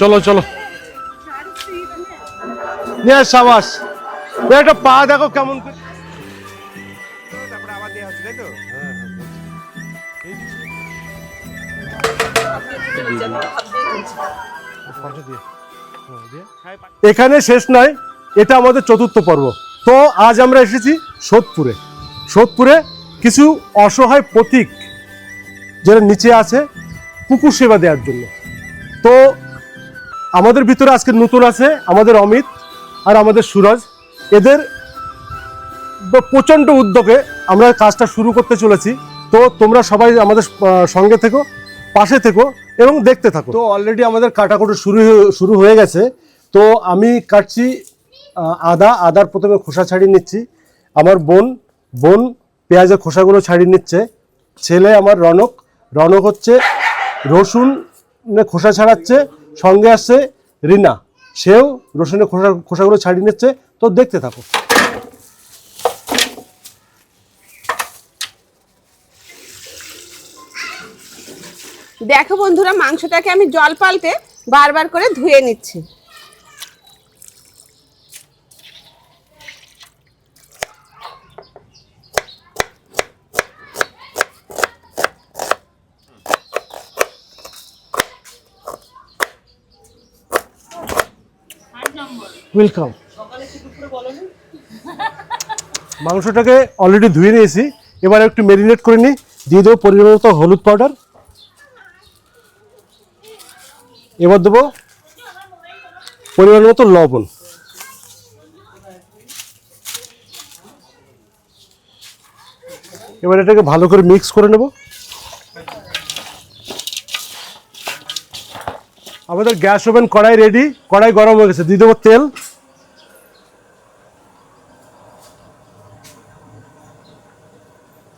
চলো চলো। সাবাস। একটা পা দেখো কেমন এখানে শেষ নয় এটা আমাদের চতুর্থ পর্ব। তো আজ আমরা এসেছি সোদপুরে। সোদপুরে কিছু অসহায় প্রতীক যারা নিচে আছে কুকুর সেবা দেওয়ার জন্য। তো আমাদের ভিতরে আজকে নতুন আছে, আমাদের অমিত আর আমাদের সুরজ। এদের প্রচণ্ড উদ্যোগে আমরা কাজটা শুরু করতে চলেছি। তো তোমরা সবাই আমাদের সঙ্গে থেকো, পাশে থেকো এবং দেখতে থাকো। তো অলরেডি আমাদের কাটাকুটি শুরু শুরু হয়ে গেছে। তো আমি কাটছি আদা, আদার প্রথমে খোসা ছাড়িয়ে নিচ্ছি। আমার বোন বোন পেঁয়াজের খোসাগুলো ছাড়িয়ে নিচ্ছে। ছেলে আমার রনক রনক হচ্ছে রসুন খোসা ছাড়াচ্ছে, সঙ্গে আসছে রিনা। সেও রসুনের খোসা, খোসাগুলো ছাড়িয়ে নিচ্ছে। তো দেখতে থাকো। দেখো বন্ধুরা, মাংসটাকে আমি জল পাল্টে বারবার করে ধুয়ে নিচ্ছি। ওয়েলকাম মাংসটাকে অলরেডি ধুয়ে নিয়েছি। এবার একটু ম্যারিনেট করে নিই। দিয়ে দেবো পরিমাণ মতো হলুদ পাউডার এবার দেবো পরিমাণ মতো লবণ। এবার এটাকে ভালো করে মিক্স করে নেব। আমাদের গ্যাস ওভেন কড়াই রেডি কড়াই গরম হয়ে গেছে দিয়ে দেবো তেল।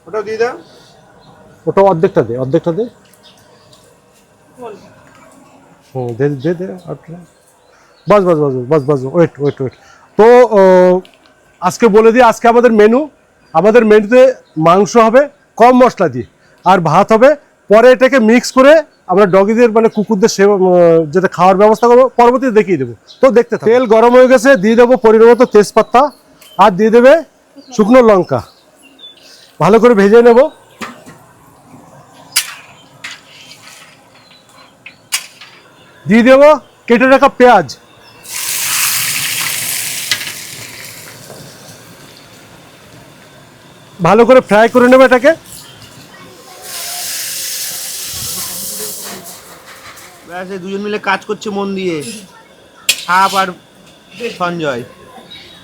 ওটাও দিয়ে দাও। ওটা অর্ধেকটা দে অর্ধেকটা দে। হুম দে দে দে বাস বাস বাস বাস বাস ওয়েট ওয়েট ওয়েট তো আজকে বলে দিই আজকে আমাদের মেনু আমাদের মেনুতে মাংস হবে কম মশলা দিয়ে আর ভাত হবে। পরে এটাকে মিক্স করে আমরা ডগিদের মানে কুকুরদের সেবা যেটা খাওয়ার ব্যবস্থা করব, পরবর্তীতে দেখিয়ে দেবো। তো দেখতে তেল গরম হয়ে গেছে, দিয়ে দেবো পরিমাণ মতো তেজপাতা, আর দিয়ে দেবে শুকনো লঙ্কা। ভালো করে ভেজে নেব। দিয়ে দেবো কেটে রাখা পেঁয়াজ। ভালো করে ফ্রাই করে নেবে এটাকে। এই দুজন মিলে কাজ করছে মন দিয়ে। সাপ আর সঞ্জয়।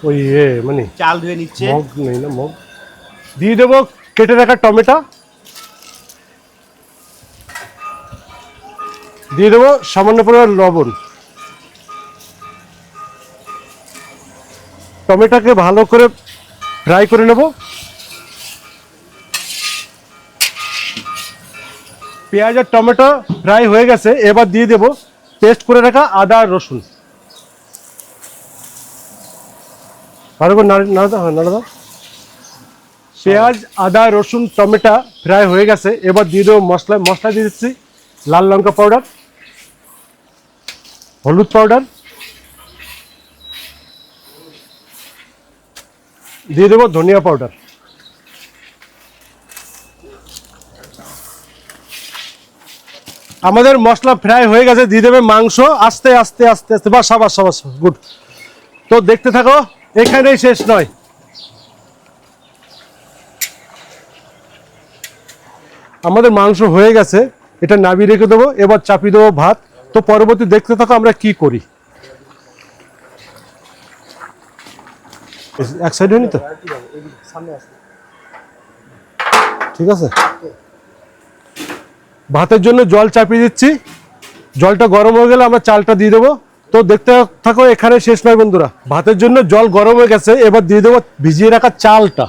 ওই ইয়ে মানে চাল ধুয়ে নিচ্ছে। মগ নেই না মগ। দিয়ে দেবো কেটে রাখা টমেটো। দিয়ে দেবো সামান্য পরিমাণ লবণ। টমেটোকে ভালো করে ফ্রাই করে নেব। পেঁয়াজ আর টমেটো ফ্রাই হয়ে গেছে, এবার দিয়ে দেবো পেস্ট করে রাখা আদা আর রসুন। ভালো করে নাড়ে নাড়ে দাও নাড়ে দাও পেঁয়াজ, আদা, রসুন, টমেটো ফ্রাই হয়ে গেছে, এবার দিয়ে দেবো মশলা। মশলা দিয়ে দিচ্ছি লাল লঙ্কা পাউডার, হলুদ পাউডার। দিয়ে দেবো ধনিয়া পাউডার। আমাদের মশলা ফ্রাই হয়ে গেছে, দিয়ে দেবে মাংস। আস্তে আস্তে আস্তে আস্তে। বাস সাবাস সাবাস গুড। তো দেখতে থাকো, এখানেই শেষ নয়। আমাদের মাংস হয়ে গেছে, এটা নাবিয়ে রেখে দেবো, এবার চাপিয়ে দেবো ভাত। তো পরবর্তী দেখতে থাকো আমরা কি করি। এক সাইড হয়নি তো? ঠিক আছে? ভাতের জন্য জল চাপিয়ে দিচ্ছি। জলটা গরম হয়ে গেলে আমরা চালটা দিয়ে দেবো। তো দেখতে থাকো, এখানে শেষ নয় বন্ধুরা। ভাতের জন্য জল গরম হয়ে গেছে, এবার দিয়ে দেবো ভিজিয়ে রাখা চালটা।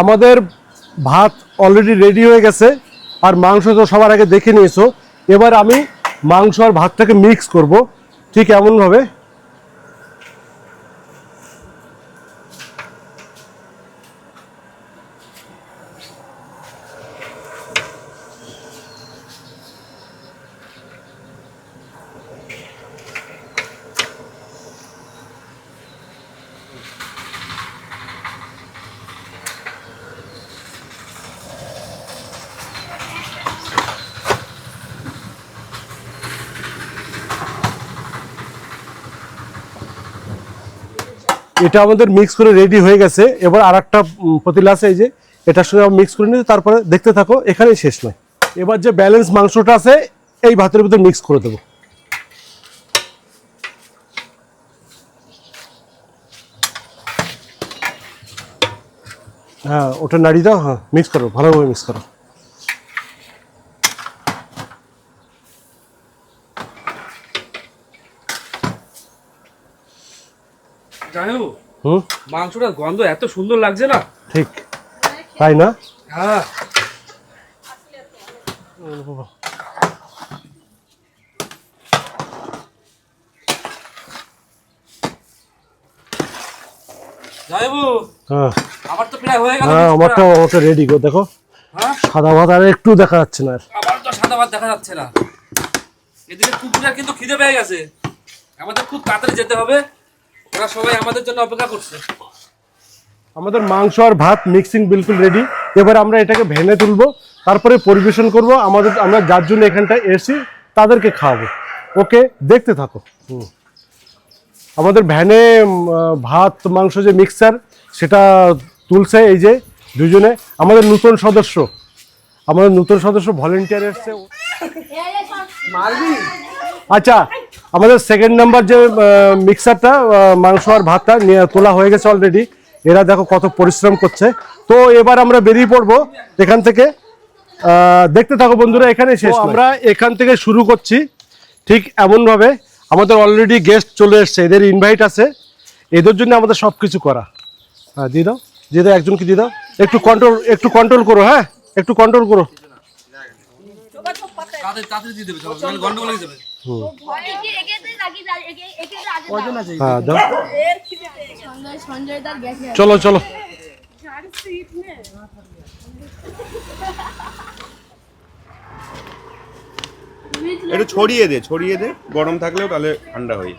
আমাদের ভাত অলরেডি রেডি হয়ে গেছে, আর মাংস তো সবার আগে দেখে নিয়েছো। এবার আমি মাংস আর ভাতটাকে মিক্স করব, ঠিক এমনভাবে। এটা আমাদের মিক্স করে রেডি হয়ে গেছে। এবার আর একটা পতিলা আছে, এই যে এটার সঙ্গে মিক্স করে নিয়ে তারপরে দেখতে থাকো, এখানেই শেষ নয়। এবার যে ব্যালেন্স মাংসটা আছে, এই ভাতের ভিতরে মিক্স করে দেবো। হ্যাঁ ওটা নাড়ি দাও হ্যাঁ মিক্স করো, ভালোভাবে মিক্স করো যাই হোক হুম? মাংসটার গন্ধ এত সুন্দর লাগছে না? ঠিক। তাই না? হ্যাঁ। হ্যাঁ। আমার তো প্রায় হয়ে গেল হ্যাঁ আমারটা আমারটা রেডি গো দেখো। সাদা ভাত আর একটু দেখা যাচ্ছে না আমার তো সাদা ভাত দেখা যাচ্ছে না। এদিকে কিন্তু খিদে পেয়ে গেছে। আমাদের খুব তাড়াতাড়ি যেতে হবে। ওরা সবাই আমাদের জন্য অপেক্ষা করছে। আমাদের মাংস আর ভাত মিক্সিং বিলকুল রেডি এবার আমরা এটাকে ভেনে তুলবো তারপরে পরিবেশন করব আমাদের আমরা যার জন্য এখানটায় এসি তাদেরকে খাওয়াবো। ওকে দেখতে থাকো। হুম। আমাদের ভ্যানে ভাত মাংস যে মিক্সার সেটা তুলছে এই যে দুজনে। আমাদের নতুন সদস্য। আমাদের নতুন সদস্য ভলেন্টিয়ার এসছে। আচ্ছা আমাদের সেকেন্ড নাম্বার যে মিক্সারটা মাংস আর ভাতটা নিয়ে তোলা হয়ে গেছে অলরেডি এরা দেখো কত পরিশ্রম করছে। তো এবার আমরা বেরিয়ে পড়ব এখান থেকে। দেখতে থাকো বন্ধুরা এখানে শেষ আমরা এখান থেকে শুরু করছি। ঠিক এমনভাবে আমাদের অলরেডি গেস্ট চলে এসছে এদের ইনভাইট আছে। এদের জন্য আমাদের সব কিছু করা। হ্যাঁ দিয়ে দাও। দিয়ে দাও একজনকে দিয়ে দাও। একটু কন্ট্রোল একটু কন্ট্রোল করো হ্যাঁ? একটু কন্ট্রোল করো। তাড়াতাড়ি দিয়ে দেবে? গন্ডগোল হয়ে যাবে। হ্যাঁ চলো চলো। একটু ছড়িয়ে দে ছড়িয়ে দে। গরম থাকলেও তাহলে ঠান্ডা হয়ে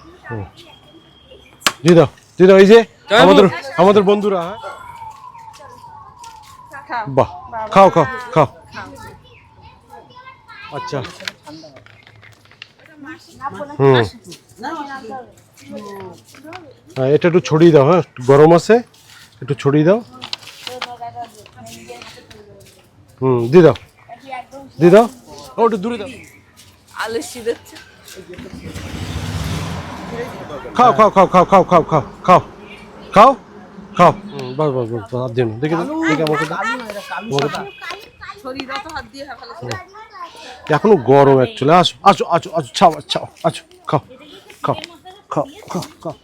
দিয়ে দাও এই যে আমাদের আমাদের বন্ধুরা হ্যাঁ? বাহ খাও খাও। খাও। আচ্ছা। হুম হ্যাঁ এটা একটু ছড়িয়ে দাও হ্যাঁ গরম আছে একটু ছড়িয়ে দাও হুম দিয়ে দাও দিয়ে দাও ও একটু দূরে দাও আলু সিদ্ধ খাও খাও খাও খাও খাও খাও খাও খাও খাও খাও বাস বাস বাস হাত দেখে দেখে আমাকে আমাকে। এখনও গরম অ্যাকচুয়ালি আসো আসো আসো আসো ছাও ছাও আসো খাও খাও খাও খাও খাও।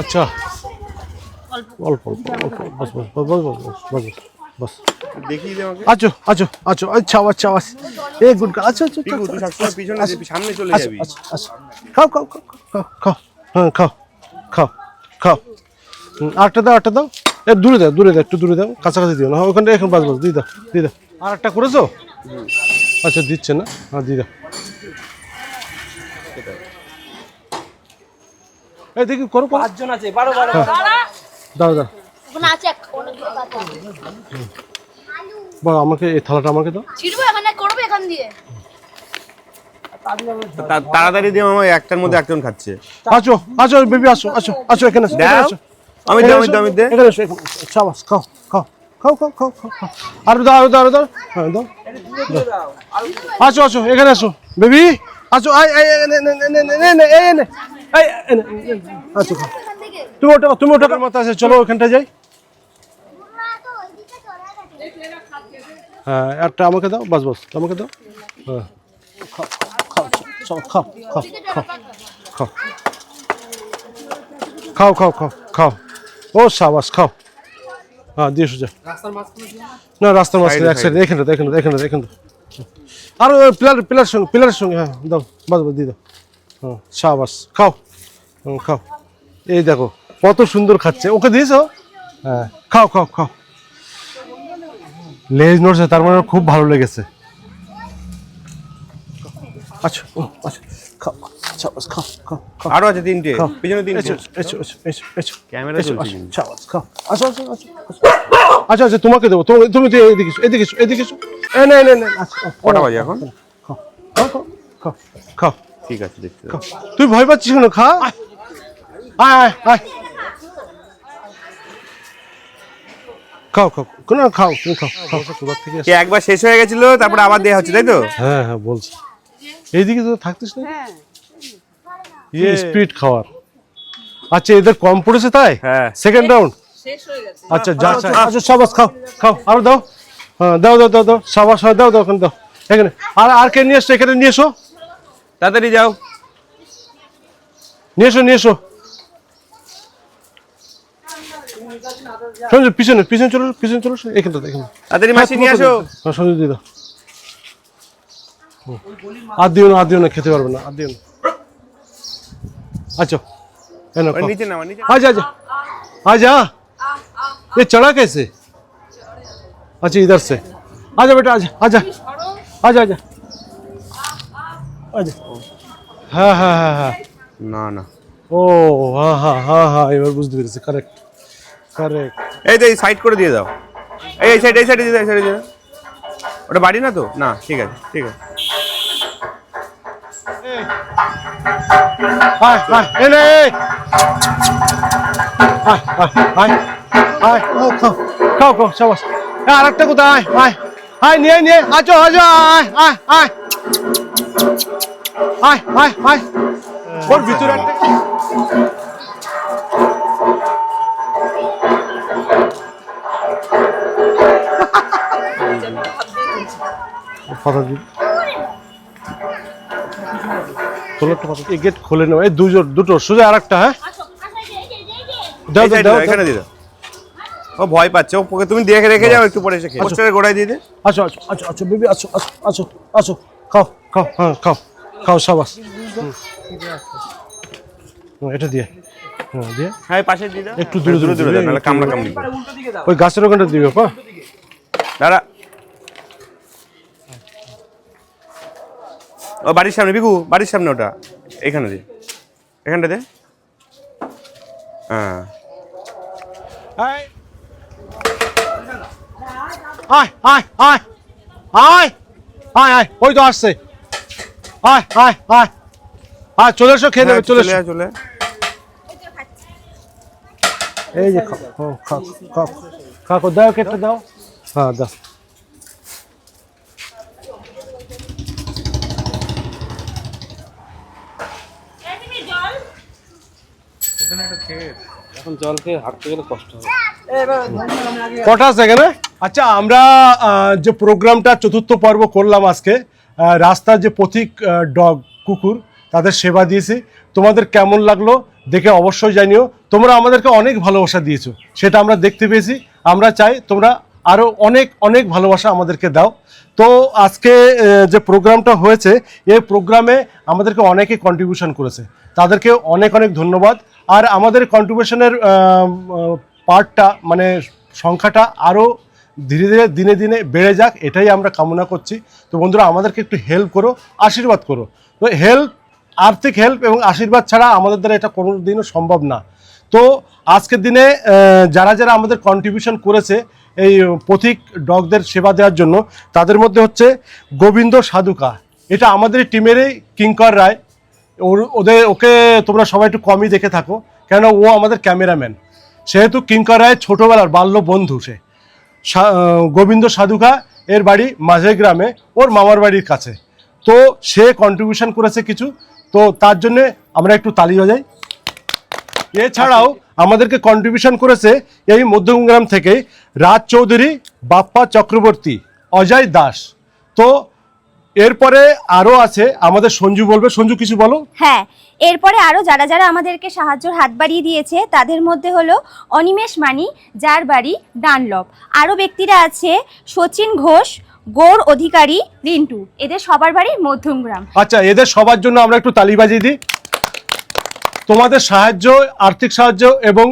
আচ্ছা। অল্প অল্প অল্প বাস বাস বাস বাস বাস বাস বাস বাস দেখিয়ে দে আমাকে। আছো আছো আছো আচ্ছা আচ্ছা আচ্ছা। এ গুড আচ্ছা আচ্ছা পিছনে সামনে চলে আচ্ছা যাবি। আচ্ছা আচ্ছা। খাও খাও খাও খাও খাও হ্যাঁ খাও খাও খাও। আরেকটা দাও আরেকটা দাও। এ দূরে দাও দূরে দাও একটু দূরে দাও কাছাকাছি দিও না। হ্যাঁ ওখানটা এখন বাস বাস দিয়ে দাও দিয়ে দাও। আর একটা করেছ? আচ্ছা দিচ্ছে না? হ্যাঁ দিয়ে দাও। এই দেখি করো করো। পাঁচজন আছে বারো বারো। দাও দাও। ওখানে বা আমাকে এই থালাটা আমাকে দাও। করবে এখান দিয়ে। তাড়াতাড়ি দিয়ে আমার একটার মধ্যে একজন খাচ্ছে। আসো আসো বেবি আসো আসো আসো এখানে আসো, এখানে আসো। আমি দে আমি দে আমি দে এখানে এসো। খাও খাও খাও খাও খাও খাও আরও দাও আরও দাও আরও দাও হ্যাঁ দাও। আসো আসো এখানে আসো বেবি আসো আই আই নে নে নে নে নে নে এই নে এই নে। আসো খাও তুমি ওটা তুমি ওটা মতো আছে চলো ওখানটা যাই হ্যাঁ একটা আমাকে দাও বাস বাস আমাকে দাও হ্যাঁ খাও খাও খাও খাও খাও খাও খাও খাও খাও ও সাবাস খাও। হ্যাঁ দিয়ে সোজা দিয়ে না রাস্তার মাঝখানে এক সাইড এখানে এখানে এখানে এখানে আর পিলার পিলার সঙ্গে পিলারের সঙ্গে হ্যাঁ দাও বাদ দিয়ে দাও। হ্যাঁ সাবাস খাও। হুম, খাও। এই দেখো কত সুন্দর খাচ্ছে। ওকে দিয়েছ? হ্যাঁ খাও খাও খাও। লেজ নড়ছে তার মানে খুব ভালো লেগেছে। আচ্ছা আচ্ছা খাও। সাবাস খাও খাও খাও আরও আছে তিনটে। পিছনে তিনটে। এসো এসো এসো এসো ক্যামেরা চলছে। সাবাস, খাও। আসো, আসো, আসো। আচ্ছা আচ্ছা তোমাকে দেবো তুমি তুমি তো এদিকে এসো এদিকে এসো এদিকে এসো। এ, না না না কটা বাজে এখন? খাও খাও খাও, ঠিক আছে দেখতে খাও তুই ভয় পাচ্ছিস কেন খা? আয়। আয় আয় খাও খাও। কোনো খাও তুমি খাও খাও। থেকে কি একবার শেষ হয়ে গেছিল তারপরে আবার দেয়া হচ্ছে তাই তো? হ্যাঁ হ্যাঁ বলছি। এইদিকে তো থাকতিস না? হ্যাঁ। ইয়ে স্পিড খাওয়ার। আচ্ছা এদের কম পড়েছে তাই? হ্যাঁ। সেকেন্ড রাউন্ড শেষ হয়ে গেছে। আচ্ছা যা আচ্ছা সাবাস খাও খাও আরও দাও। হ্যাঁ দাও দাও দাও দাও। সাবাস হয় দাও দাও ওখানে দাও। এখানে। আর আর কে নিয়ে এসছো? এখানে নিয়ে এসো। তাড়াতাড়ি যাও। নিয়ে এসো নিয়ে এসো। সঞ্জু পিছনে পিছনে চলো পিছনে চলো। এখানে দাও এখানে। তাড়াতাড়ি মাসি নিয়ে আসো। হ্যাঁ সঞ্জু দিয়ে দাও। হুম। আর দিও না আর দিও না খেতে পারবে না আর দিও না। আচ্ছা है ना ওই নিচে নামা নিচে आजा आजा आजा ये चढ़ा कैसे अच्छा इधर से आजा बेटा आजा आजा आजा आजा आजा हाँ हाँ हाँ हाँ না না ও হ্যাঁ হ্যাঁ হ্যাঁ হ্যাঁ এবার বুঝতে পেরেছি কারেক্ট কারেক্ট এই তো এই সাইড করে দিয়ে দাও এই এই সাইড এই সাইডে দিয়ে দাও এই সাইডে দিয়ে দাও ওটা বাড়ি না তো না ঠিক আছে ঠিক আছে আয় আয় এ নে আয় আয় আয় আয় ও খাও খাও খাও সাবাস এ, আরেকটা কোথায় আয় আয় আয় নিয়ে নিয়ে আচো আচো আয় আয় আয় আয় আয় আয় ওর ভিতরে একটা কথা দিন খোলাটা কথা এই গেট খুলে নেও। এই দুটো দুটো সোজা আরেকটা হ্যাঁ? দাও দাও সাইডে দাও দাও, এখানে দিয়ে দাও। ও ভয় পাচ্ছে। ওকে তুমি দেখে রেখে যাও একটু পরে এসে খেয়ে পোস্টারে গোড়ায় দিয়ে দে। আচ্ছা আচ্ছা আচ্ছা আচ্ছা বেবি আচ্ছা আচ্ছা আচ্ছা আচ্ছা। খাও খাও হ্যাঁ খাও খাও সাবাস। এটা দিয়ে। হ্যাঁ দিয়ে। হ্যাঁ পাশে দিয়ে দাও। একটু দূরে দূরে দূরে নাহলে একটু কামড়া কামড়ি ওই গাছের ওখানটা দিবে পা। দাঁড়া। ও বাড়ির সামনে বিকু বাড়ির সামনে ওটা এখানে দে এখানটা দে হ্যাঁ আয় আয় আয় আয় আয় আয় ওই তো আসছে আয় আয় আয় আয় চলে এসো খেয়ে নেবে হ্যাঁ, চলে চলে এসো চলে এই যে খাও খাও খাও খাও খাও দাও কেটে দাও হ্যাঁ দাও এখন জল খেয়ে হাঁটতে গেলে কষ্ট হবে। কটা আছে এখানে? আচ্ছা আমরা যে প্রোগ্রামটা চতুর্থ পর্ব করলাম আজকে রাস্তার যে পথিক ডগ কুকুর তাদের সেবা দিয়েছি। তোমাদের কেমন লাগল দেখে অবশ্যই জানিও। তোমরা আমাদেরকে অনেক ভালোবাসা দিয়েছ সেটা আমরা দেখতে পেয়েছি। আমরা চাই তোমরা আরও অনেক অনেক ভালোবাসা আমাদেরকে দাও। তো আজকে যে প্রোগ্রামটা হয়েছে এই প্রোগ্রামে আমাদেরকে অনেকে কন্ট্রিবিউশন করেছে। তাদেরকে অনেক অনেক ধন্যবাদ। আর আমাদের কন্ট্রিবিউশনের পার্টটা মানে সংখ্যাটা আরও ধীরে ধীরে, দিনে দিনে বেড়ে যাক, এটাই আমরা কামনা করছি। তো বন্ধুরা, আমাদেরকে একটু হেল্প করো, আশীর্বাদ করো। তো হেল্প আর্থিক হেল্প এবং আশীর্বাদ ছাড়া আমাদের দ্বারা এটা কোনো দিনও সম্ভব না। তো আজকের দিনে যারা যারা আমাদের কন্ট্রিবিউশন করেছে এই পথিক ডগদের সেবা দেওয়ার জন্য, তাদের মধ্যে হচ্ছে গোবিন্দ সাধুকা। এটা আমাদের টিমেরই কিঙ্কর রায়। ওর, ওদের, ওকে তোমরা সবাই একটু কমই দেখে থাকো। কেন ও আমাদের ক্যামেরাম্যান। সেহেতু কিঙ্কর রায় ছোটোবেলার বাল্য বন্ধু সে। গোবিন্দ সাধুকা এর বাড়ি মাঝে গ্রামে, ওর মামার বাড়ির কাছে। তো সে কন্ট্রিবিউশন করেছে কিছু। তো তার জন্যে আমরা একটু তালি বাজাই। এছাড়াও আমাদেরকে কন্ট্রিবিউশন করেছে এই মধ্যমগ্রাম থেকে রাজ চৌধুরী, বাপ্পা চক্রবর্তী, অজয় দাস। তো এরপরে আরও আছে আমাদের সঞ্জু বলবে। সঞ্জু কিছু বলো? হ্যাঁ এরপরে আরও যারা যারা আমাদেরকে সাহায্যর হাত বাড়িয়ে দিয়েছে তাদের মধ্যে হলো অনিমেষ মানি যার বাড়ি ডানলপ আরও ব্যক্তিরা আছে সচিন ঘোষ গৌর অধিকারী রিন্টু। এদের সবার বাড়ি মধ্যমগ্রাম। আচ্ছা এদের সবার জন্য আমরা একটু তালি বাজিয়ে দিই। তোমাদের সাহায্য আর্থিক সাহায্য এবং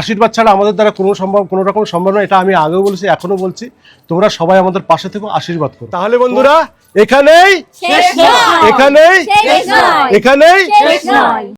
আশীর্বাদ ছাড়া আমাদের দ্বারা কোনো সম্ভব কোনো রকম সম্ভব নয় এটা আমি আগেও বলেছি এখনও বলছি। তোমরা সবাই আমাদের পাশে থেকে আশীর্বাদ করো। তাহলে বন্ধুরা এখানেই শেষ এখানেই এখানেই শেষ নয়।